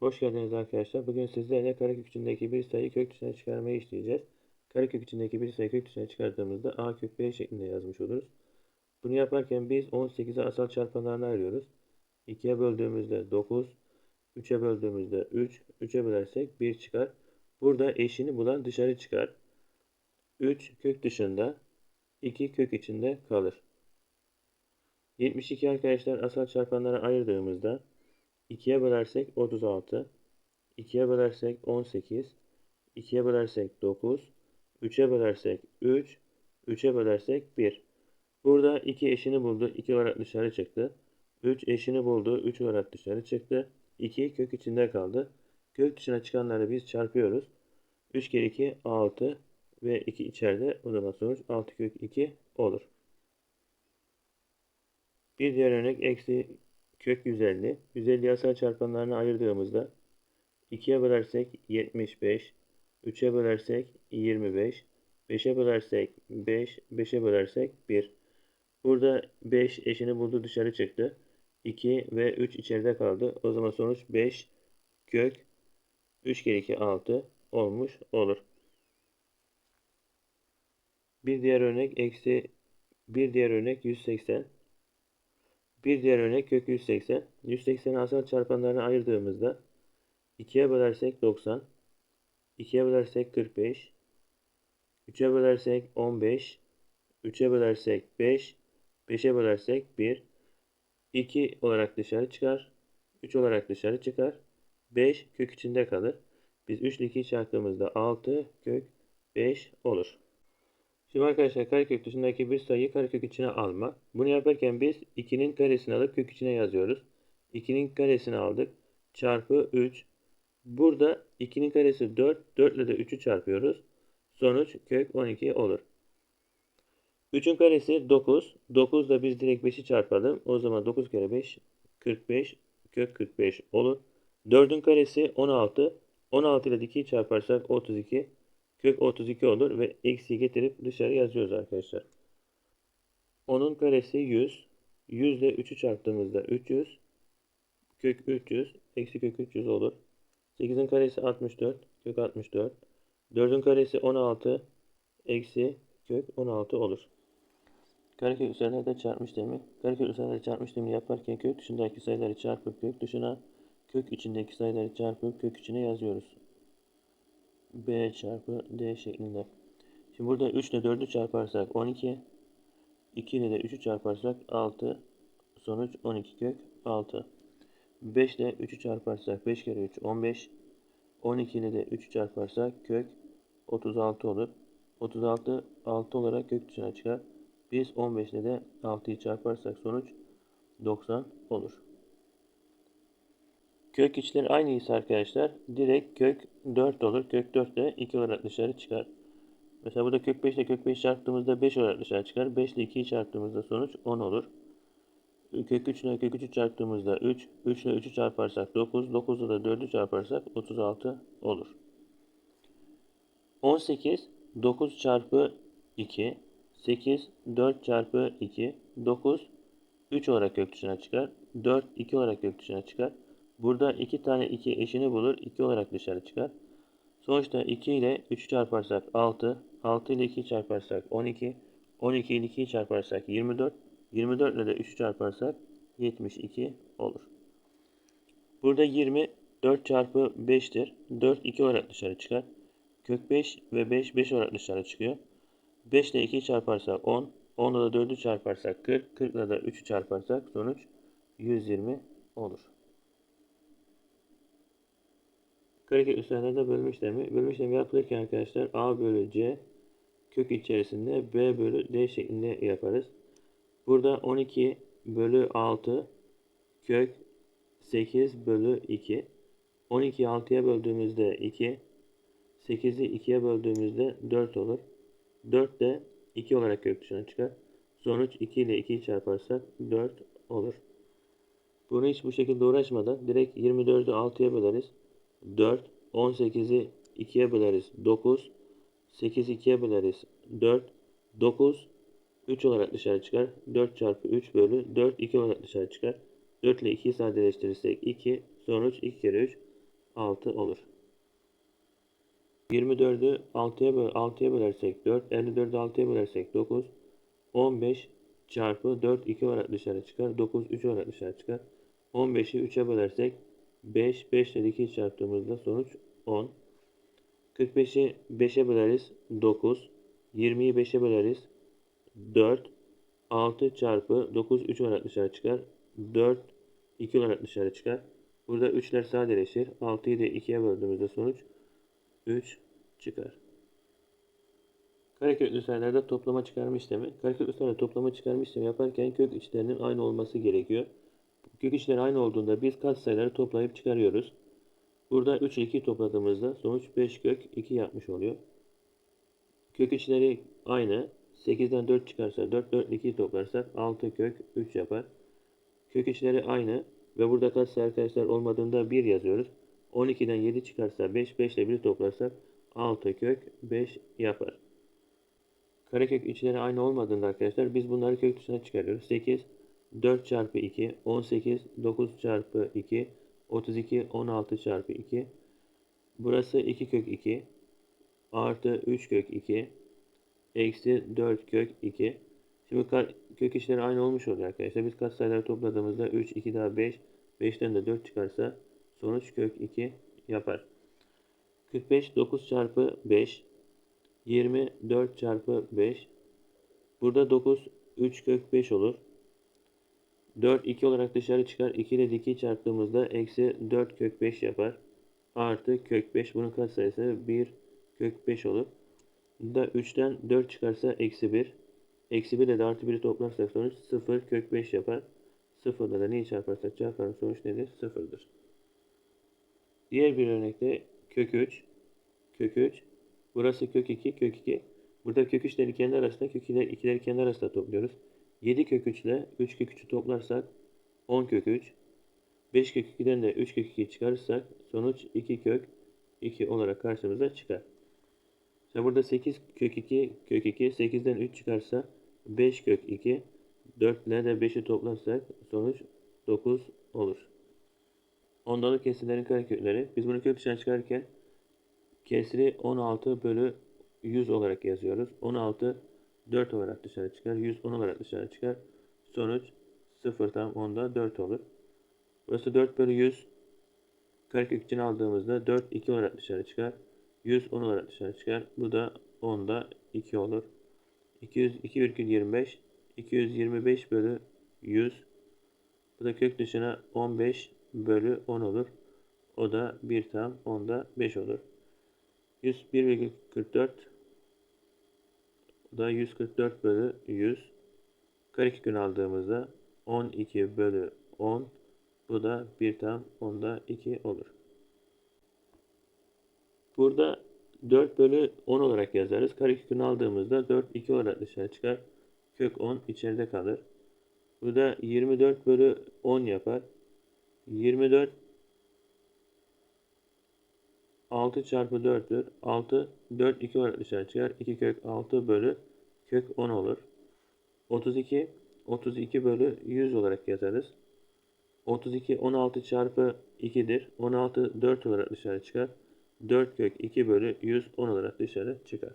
Hoş geldiniz arkadaşlar. Bugün sizlerle karekök içindeki bir sayı kök dışına çıkarmayı işleyeceğiz. Karekök içindeki bir sayı kök dışına çıkardığımızda a kök b şeklinde yazmış oluruz. Bunu yaparken biz 18'e asal çarpanlarına ayırıyoruz. 2'ye böldüğümüzde 9, 3'e böldüğümüzde 3, 3'e bölersek 1 çıkar. Burada eşini bulan dışarı çıkar. 3 kök dışında, 2 kök içinde kalır. 72 arkadaşlar asal çarpanlara ayırdığımızda 2'ye bölersek 36, 2'ye bölersek 18, 2'ye bölersek 9, 3'e bölersek 3, 3'e bölersek 1. Burada 2 eşini buldu, 2 olarak dışarı çıktı. 3 eşini buldu, 3 olarak dışarı çıktı. 2 kök içinde kaldı. Kök dışına çıkanları biz çarpıyoruz. 3 kere 2 6 ve 2 içeride. O zaman sonuç 6 kök 2 olur. Bir diğer örnek eksi kök 150. 150 asal çarpanlarına ayırdığımızda 2'ye bölersek 75, 3'e bölersek 25, 5'e bölersek 5, 5'e bölersek 1. Burada 5 eşini buldu dışarı çıktı. 2 ve 3 içeride kaldı. O zaman sonuç 5 kök 3 kere 2 6 olmuş olur. Bir diğer örnek eksi bir diğer örnek 180. Bir diğer örnek kök 180. 180'i asal çarpanlarına ayırdığımızda 2'ye bölersek 90, 2'ye bölersek 45, 3'e bölersek 15, 3'e bölersek 5, 5'e bölersek 1, 2 olarak dışarı çıkar, 3 olarak dışarı çıkar, 5 kök içinde kalır. Biz 3 ile 2'yi çarptığımızda 6 kök 5 olur. Şimdi arkadaşlar karekök dışındaki bir sayıyı karekök içine alma. Bunu yaparken biz 2'nin karesini alıp kök içine yazıyoruz. 2'nin karesini aldık. Çarpı 3. Burada 2'nin karesi 4. 4 ile de 3'ü çarpıyoruz. Sonuç kök 12 olur. 3'ün karesi 9. 9 da biz direkt 5'i çarpalım. O zaman 9 kere 5 45 kök 45 olur. 4'ün karesi 16. 16 ile 2'yi çarparsak 32 kök 32 olur ve eksiği getirip dışarı yazıyoruz arkadaşlar. 10'un karesi 100. 100 ile 3'ü çarptığımızda 300. Kök 300. Eksi kök 300 olur. 8'in karesi 64. Kök 64. 4'ün karesi 16. Eksi kök 16 olur. Karekök sayılarda çarpma işlemi. Karekök sayılarda çarpma işlemi yaparken kök dışındaki sayıları çarpıp kök dışına, kök içindeki sayıları çarpıp kök içine yazıyoruz. B çarpı D şeklinde. Şimdi burada 3 ile 4'ü çarparsak 12. 2 ile de 3'ü çarparsak 6. Sonuç 12 kök 6. 5 ile 3'ü çarparsak 5 kere 3 15. 12 ile de 3'ü çarparsak kök 36 olur. 36 6 olarak kök dışına çıkar. Biz 15 ile de 6'yı çarparsak sonuç 90 olur. Kök içleri aynı ise arkadaşlar direkt kök 4 olur. Kök 4 de 2 olarak dışarı çıkar. Mesela burada kök 5 ile kök 5 çarptığımızda 5 olarak dışarı çıkar. 5 ile 2'yi çarptığımızda sonuç 10 olur. Kök 3 ile kök 3'ü çarptığımızda 3, 3 ile 3'ü çarparsak 9, 9 ile 4'ü çarparsak 36 olur. 18, 9 çarpı 2, 8, 4 çarpı 2, 9, 3 olarak kök dışına çıkar. 4, 2 olarak kök dışına çıkar. Burada 2 tane 2 eşini bulur. 2 olarak dışarı çıkar. Sonuçta 2 ile 3 çarparsak 6. 6 ile 2 çarparsak 12. 12 ile 2'yi çarparsak 24. 24 ile de 3'ü çarparsak 72 olur. Burada 20 4 çarpı 5'tir. 4 2 olarak dışarı çıkar. Kök 5 ve 5 5 olarak dışarı çıkıyor. 5 ile 2'yi çarparsak 10. 10 ile de 4'ü çarparsak 40. 40 ile de 3'ü çarparsak sonuç 120 olur. Karekök üstlerde bölme işlemi. Bölme işlemi yapılırken arkadaşlar A bölü C kök içerisinde B bölü D şeklinde yaparız. Burada 12 bölü 6 kök 8 bölü 2. 12'yi 6'ya böldüğümüzde 2. 8'i 2'ye böldüğümüzde 4 olur. 4 de 2 olarak kök dışına çıkar. Sonuç 2 ile 2'yi çarparsak 4 olur. Bunu hiç bu şekilde uğraşmadan direkt 24'ü 6'ya böleriz. 4, 18'i 2'ye böleriz 9, 8 2'ye böleriz 4, 9, 3 olarak dışarı çıkar. 4 çarpı 3 bölü 4, 2 olarak dışarı çıkar. 4 ile 2'yi sadeleştirirsek 2, sonuç 2 kere 3, 6 olur. 24'ü 6'ya böl 6'ya bölersek 4, 54'ü 6'ya bölersek 9, 15 çarpı 4 2 olarak dışarı çıkar. 9 3 olarak dışarı çıkar. 15'i 3'e bölersek 5, 5 ile 2'yi çarptığımızda sonuç 10. 45'i 5'e böleriz 9. 20'yi 5'e böleriz 4. 6 çarpı 9 3 olarak dışarı çıkar. 4 2 olarak dışarı çıkar. Burada 3'ler sadeleşir. 6'yı da 2'ye böldüğümüzde sonuç 3 çıkar. Kareköklü sayılarda toplama çıkarma işlemi. Kareköklü sayılarda toplama çıkarma işlemi yaparken kök içlerinin aynı olması gerekiyor. Kök içleri aynı olduğunda biz katsayıları toplayıp çıkarıyoruz. Burada 3 ile 2 topladığımızda sonuç 5 kök 2 yapmış oluyor. Kök içleri aynı. 8'den 4 çıkarsa 4, 4 ile 2'yi toplarsak 6 kök 3 yapar. Kök içleri aynı ve burada katsayı arkadaşlar olmadığında 1 yazıyoruz. 12'den 7 çıkarsa 5, 5 ile 1'i toplarsak 6 kök 5 yapar. Karekök içleri aynı olmadığında arkadaşlar biz bunları kök dışına çıkarıyoruz. 8, 4 çarpı 2, 18, 9 çarpı 2, 32, 16 çarpı 2. Burası 2 kök 2, artı 3 kök 2, eksi 4 kök 2. Şimdi kök içleri aynı olmuş oluyor arkadaşlar. Biz katsayıları topladığımızda 3, 2 daha 5, 5'ten de 4 çıkarsa sonuç kök 2 yapar. 45, 9 çarpı 5, 24 çarpı 5. Burada 9 3 kök 5 olur. 4 2 olarak dışarı çıkar. 2 ile 2'yi çarptığımızda eksi 4 kök 5 yapar. Artı kök 5 bunun katsayısı 1 kök 5 olur. Da 3'ten 4 çıkarsa eksi 1. Eksi 1 ile de artı 1'i toplarsak sonuç 0 kök 5 yapar. 0 ile de neyi çarparsak çarparın sonuç nedir? 0'dır. Diğer bir örnekte kök 3 kök 3 Burası kök 2, kök 2. Burada kök 3'leri kendi arasında, kök 2'leri kendi arasında topluyoruz. 7 kök 3 ile 3 kök 3'ü toplarsak 10 kök 3. 5 kök 2'den de 3 kök 2'yi çıkarırsak sonuç 2 kök 2 olarak karşımıza çıkar. İşte burada 8 kök 2 kök 2 8'den 3 çıkarsa 5 kök 2 4 ile de 5'i toplarsak sonuç 9 olur. Ondalık kesirlerin karekökleri. Biz bunu kök dışına çıkarken Kesri 16 bölü 100 olarak yazıyoruz. 16 4 olarak dışarı çıkar. 100 10 olarak dışarı çıkar. Sonuç 0 tam 10'da 4 olur. Burası 4 bölü 100. Karekök için aldığımızda 4 2 olarak dışarı çıkar. 100 10 olarak dışarı çıkar. Bu da 10'da 2 olur. 200 2,25 225 bölü 100. Bu da kök dışına 15 bölü 10 olur. O da 1 tam 10'da 5 olur. 101,44 da 144 bölü 100 karekök aldığımızda 12 bölü 10 bu da 1 tam onda 2 olur. Burada 4 bölü 10 olarak yazarız. Karekökünü aldığımızda 4 2 olarak dışarı çıkar. Kök 10 içeride kalır. Bu da 24 bölü 10 yapar. 24 6 çarpı 4'tür. 6, 4, 2 olarak dışarı çıkar. 2 kök 6 bölü kök 10 olur. 32, 32 bölü 100 olarak yazarız. 32, 16 çarpı 2'dir. 16, 4 olarak dışarı çıkar. 4 kök 2 bölü 100, 10 olarak dışarı çıkar.